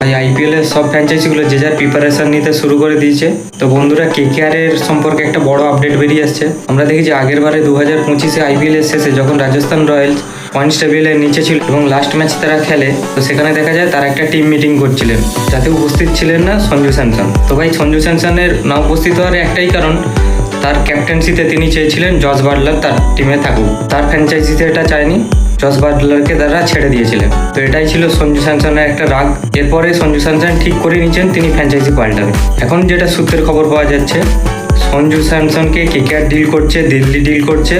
এই আইপিএল এর সব ফ্র্যাঞ্চাইজিগুলো যে যার প্রিপারেশন নিতে শুরু করে দিয়েছে। তো বন্ধুরা কেকেআর এর সম্পর্কে একটা বড় আপডেট বেরিয়ে আসছে। আমরা দেখেছি আগের বারে দু হাজার পঁচিশে আইপিএল এর শেষে যখন রাজস্থান রয়্যালস পয়েন্টস টেবিলের নিচে ছিল এবং লাস্ট ম্যাচ তারা খেলে, তো সেখানে দেখা যায় তারা একটা টিম মিটিং করছিলেন। যাতে উপস্থিত ছিলেন না সঞ্জু স্যামসন। তো ভাই, সঞ্জু স্যামসনের না উপস্থিত হওয়ার একটাই কারণ, তার ক্যাপ্টেন্সিতে তিনি চেয়েছিলেন জজ বাটলার তার টিমে থাকুক। তার ফ্র্যাঞ্চাইজিতে এটা চায়নি। জস বাটলারকে তারা ছেড়ে দিয়েছিলেন। তো এটাই ছিল সঞ্জু স্যামসনের একটা রাগ। এরপরে সঞ্জু স্যামসন ঠিক করে নিয়েছেন তিনি ফ্র্যাঞ্চাইজি পাল্টাবেন এখন যেটা সূত্রের খবর পাওয়া যাচ্ছে, সঞ্জু স্যামসনকে কেকেআর ডিল করছে, দিল্লি ডিল করছে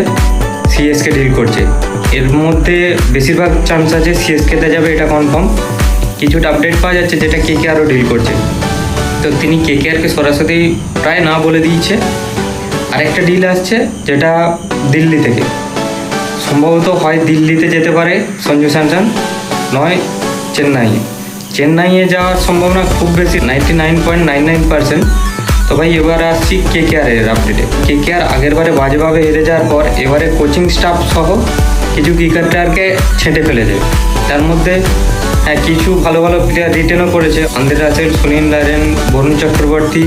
সিএসকে ডিল করছে। এর মধ্যে বেশিরভাগ চান্স আছে সিএসকেতে যাবে, এটা কনফার্ম কিছুটা আপডেট পাওয়া যাচ্ছে যেটা কেকে আরও ডিল করছে। তো তিনি কেকেআরকে সরাসরি প্রায় না বলে দিয়েছে। আরেকটা ডিল আসছে যেটা দিল্লি থেকে। সম্ভবত হয় দিল্লিতে যেতে পারে সঞ্জু স্যামসন, নয় চেন্নাই। চেন্নাইয়ে যাওয়ার সম্ভাবনা খুব বেশি ninety nine point nine nine percent তো ভাই, এবার আসছি কে কে আপডেটে কে কে আর আগের বারে বাজেভাবে হেরে যাওয়ার পর এবারে কোচিং স্টাফ সহ কিছু ক্রিকেটারকে ছেঁটে ফেলেছে। তার মধ্যে হ্যাঁ কিছু ভালো ভালো প্লেয়ার রিটেনও করেছে। Andre Russell, Sunil Narine Varun Chakravarthy,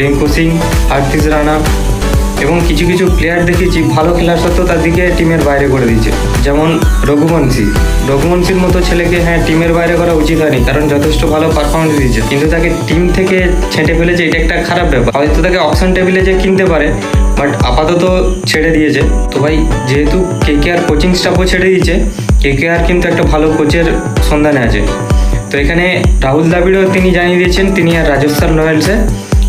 Rinku Singh Hardik Rana এবং কিছু কিছু প্লেয়ার দেখেছি, ভালো খেলার সত্ত্বেও তাদেরকে টিমের বাইরে করে দিয়েছে। যেমন রঘুবংশী। রঘুবংশীর মতো ছেলেকে হ্যাঁ টিমের বাইরে করা উচিত হয়নি, কারণ যথেষ্ট ভালো পারফরমেন্স দিয়েছে। কিন্তু তাকে টিম থেকে ছেঁটে ফেলেছে, এটা একটা খারাপ ব্যাপার। হয়তো তাকে অপশন টেবিলে যে কিনতে পারে বাট আপাতত ছেড়ে দিয়েছে। তো ভাই, যেহেতু কে কে আর কোচিং স্টাফও ছেড়ে দিয়েছে কে কে আর কিন্তু একটা ভালো কোচের সন্ধানে আছে। তো এখানে রাহুল দ্রাবিড়ও তিনি জানিয়ে দিয়েছেন, তিনি আর রাজস্থান রয়্যালসে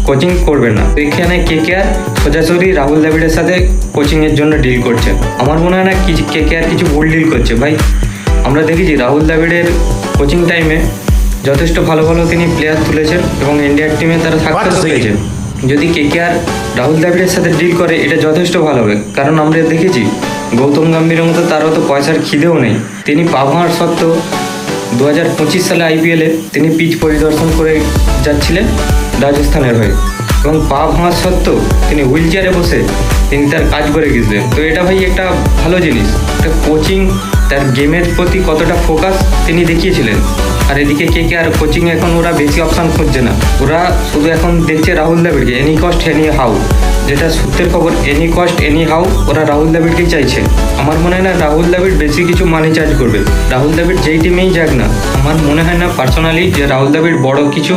কোচিং করবে না। এখানে কে কে আর সোজাসুরি রাহুল দ্রাবিড়ের সাথে কোচিংয়ের জন্য ডিল করছে। আমার মনে হয় না কি কে কে আর কিছু ভুল ডিল করছে। ভাই আমরা দেখেছি রাহুল দ্রাবিড়ের কোচিং টাইমে যথেষ্ট ভালো ভালো তিনি প্লেয়ার তুলেছেন এবং ইন্ডিয়ার টিমে তারা থাকতে পেরেছেন যদি কে কে আর রাহুল দ্রাবিড়ের সাথে ডিল করে এটা যথেষ্ট ভালো হবে। কারণ আমরা দেখেছি গৌতম গম্ভীরের মতো তারও তো পয়সার খিদেও নেই। তিনি পাভার সত্ত্বেও দু হাজার পঁচিশ সালে আইপিএলে তিনি পিচ পরিদর্শন করে যাচ্ছিলেন রাজস্থানের হয়ে। এবং পা ভাঙার সত্ত্বেও তিনি হুইল চেয়ারে বসে তিনি তার কাজ করে গেছিলেন। তো এটা ভাই একটা ভালো জিনিস। একটা কোচিং তার গেমের প্রতি কতটা ফোকাস তিনি দেখিয়েছিলেন। আর এদিকে কে কে আর কোচিং এখন ওরা বেশি অপশান খুঁজছে না। ওরা শুধু এখন দেখছে রাহুল দ্রাবিড়কে এনি কস্ট এনি হাউ যেটা সূত্রের খবর এনি কস্ট এনি হাউ ওরা রাহুল দ্রাবিড়কেই চাইছে। আমার মনে হয় না রাহুল দ্রাবিড় বেশি কিছু মানি চার্জ করবে। রাহুল দ্রাবিড় যেই টিমেই যাক না, আমার মনে হয় না পার্সোনালি যে রাহুল দ্রাবিড় বড় কিছু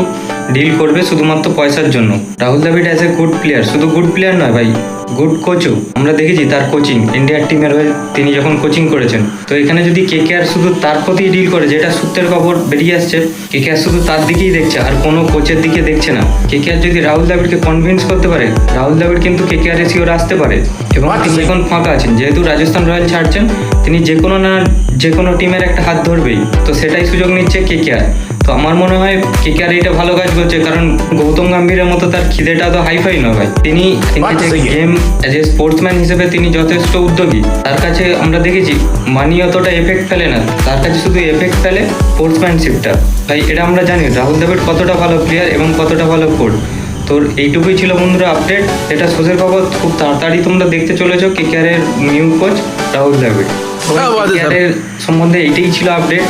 ডিল করবে শুধুমাত্র পয়সার জন্য। Rahul Dravid as a good player শুধু গুড প্লেয়ার নয় ভাই গুড কোচও আমরা দেখেছি তার কোচিং ইন্ডিয়ার টিমের হয়ে তিনি যখন কোচিং করেছেন। তো এখানে যদি কে কে আর শুধু তার প্রতি ডিল করে যেটা সূত্রের খবর বেরিয়ে আসছে কে কে আর শুধু তার দিকেই দেখছে আর কোনো কোচের দিকে দেখছে না। কে কে আর যদি রাহুল দ্রাবিড়কে কনভিন্স করতে পারে রাহুল দ্রাবিড় কিন্তু কে কে আর এসিওর আসতে পারে। এবং তিনি এখন ফাঁকা আছেন যেহেতু রাজস্থান রয়্যাল ছাড়ছেন তিনি যে কোনো না যে কোনো টিমের একটা হাত ধরবেই। তো সেটাই সুযোগ নিচ্ছে কে কে আর তো আমার মনে হয় কে কে আর এটা ভালো কাজ করছে কারণ গৌতম গাম্ভীরের মতো তার খিদেটা তো হাইফাই নয় ভাই। তিনি গেম অ্যাজ এ স্পোর্টসম্যান হিসেবে তিনি যথেষ্ট উদ্যোগী। তার কাছে আমরা দেখেছি মানি অতটা এফেক্ট ফেলে না। তার কাছে শুধু এফেক্ট ফেলে স্পোর্টসম্যানশিপটা তাই এটা আমরা জানি রাহুল দেবের কতটা ভালো প্লেয়ার এবং কতটা ভালো কোর্ট তোর এইটুকুই ছিল বন্ধুরা আপডেট এটা সোজের খবর খুব তাড়াতাড়ি তোমরা দেখতে চলেছ কেকেআর এর নিউ কোচ রাহুল দ্রাবিড়। সম্বন্ধে এটাই ছিল আপডেট